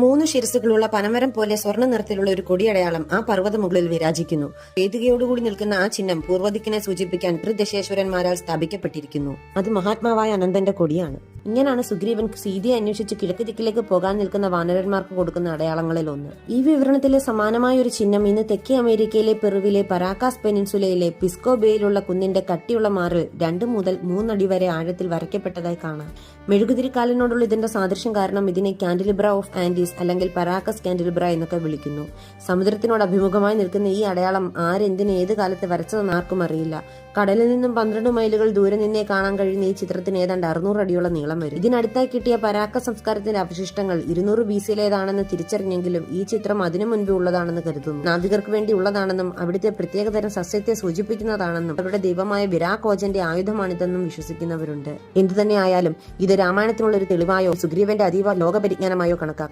മൂന്ന് ശിരസുകളുള്ള പനമരം പോലെ സ്വർണ നിറത്തിലുള്ള ഒരു കൊടിയടയാളം ആ പർവത മുകളിൽ വിരാജിക്കുന്നു. വേദികയോടുകൂടി നിൽക്കുന്ന ആ ചിഹ്നം പൂർവദിക്കിനെ സൂചിപ്പിക്കാൻ ത്രിദശേശ്വരന്മാരാൽ സ്ഥാപിക്കപ്പെട്ടിരിക്കുന്നു. അത് മഹാത്മാവായ അനന്തന്റെ കൊടിയാണ്. ഇങ്ങനെയാണ് സുഗ്രീവൻ സീതയെ അന്വേഷിച്ച് കിഴക്ക് ദിക്കിലേക്ക് പോകാൻ നിൽക്കുന്ന വാനരന്മാർക്ക് കൊടുക്കുന്ന അടയാളങ്ങളിൽ ഒന്ന് ഈ വിവരണത്തിലെ സമാനമായ ഒരു ചിഹ്നം ഇന്ന് തെക്കേ അമേരിക്കയിലെ പെറുവിലെ പരാക്കാസ് പെനിൻസുലയിലെ പിസ്കോ ബേയിലുള്ള കുന്നിന്റെ കട്ടിയുള്ള മാറിൽ രണ്ട് മുതൽ മൂന്നടി വരെ ആഴത്തിൽ വരയ്ക്കപ്പെട്ടതായി കാണാം. മെഴുകുതിരിക്കാലിനോടുള്ള ഇതിന്റെ സാദൃശ്യം കാരണം ഇതിനെ കാൻഡിലിബ്ര ഓഫ് ആൻഡീസ് അല്ലെങ്കിൽ പരാക്കസ് കാൻഡിലിബ്ര എന്നൊക്കെ വിളിക്കുന്നു. സമുദ്രത്തിനോട് അഭിമുഖമായി നിൽക്കുന്ന ഈ അടയാളം ആരെന്തിന് ഏത് കാലത്ത് വരച്ചതെന്ന് ആർക്കും അറിയില്ല. കടലിൽ നിന്നും പന്ത്രണ്ട് മൈലുകൾ ദൂരെ നിന്നേ കാണാൻ കഴിയുന്ന ഈ ചിത്രത്തിന് ഏതാണ്ട് അറുന്നൂറ് അടിയോളം നീളം വരും. ഇതിനടുത്തായി കിട്ടിയ പരാക്ക സംസ്കാരത്തിന്റെ അവശിഷ്ടങ്ങൾ ഇരുന്നൂറ് ബി സിയിലേതാണെന്ന് തിരിച്ചറിഞ്ഞെങ്കിലും ഈ ചിത്രം അതിനു മുൻപേ ഉള്ളതാണെന്ന് കരുതുന്നു. നാവികർക്ക് വേണ്ടി ഉള്ളതാണെന്നും അവിടുത്തെ പ്രത്യേകതരം സസ്യത്തെ സൂചിപ്പിക്കുന്നതാണെന്നും അവരുടെ ദൈവമായ വിരാകോജന്റെ ആയുധമാണിതെന്നും വിശ്വസിക്കുന്നവരുണ്ട്. എന്തു തന്നെയായാലും ഇത് രാമായണത്തിനുള്ള ഒരു തെളിവായോ സുഗ്രീവന്റെ അതീവ ലോകപരിജ്ഞാനമായോ കണക്കാക്കാം.